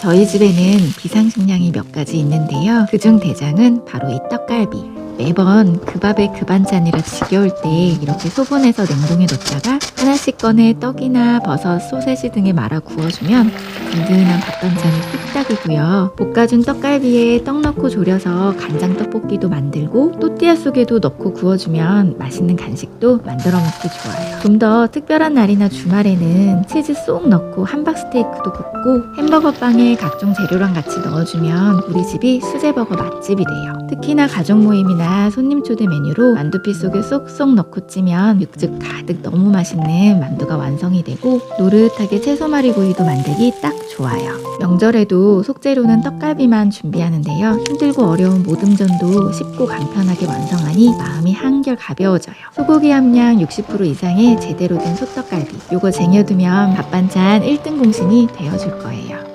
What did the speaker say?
저희 집에는 비상식량이 몇 가지 있는데요. 그중 대장은 바로 이 떡갈비. 매번 그 밥에 그 반찬이라 지겨울 때 이렇게 소분해서 냉동에 넣다가 하나씩 꺼내 떡이나 버섯, 소세지 등에 말아 구워주면 든든한 밥 반찬이 뚝딱이고요. 볶아준 떡갈비에 떡 넣고 졸여서 간장 떡볶이도 만들고 또띠아 속에도 넣고 구워주면 맛있는 간식도 만들어 먹기 좋아요. 좀 더 특별한 날이나 주말에는 치즈 쏙 넣고 함박 스테이크도 굽고 햄버거 빵에 각종 재료랑 같이 넣어주면 우리 집이 수제버거 맛집이 돼요. 특히나 가족 모임이나 손님 초대 메뉴로 만두피 속에 쏙쏙 넣고 찌면 육즙 가득 너무 맛있는 만두가 완성이 되고 노릇하게 채소말이구이도 만들기 딱 좋아요. 명절에도 속재료는 떡갈비만 준비하는데요. 힘들고 어려운 모듬전도 쉽고 간편하게 완성하니 마음이 한결 가벼워져요. 소고기 함량 60% 이상의 제대로 된 소떡갈비. 요거 쟁여두면 밥반찬 1등 공신이 되어줄 거예요.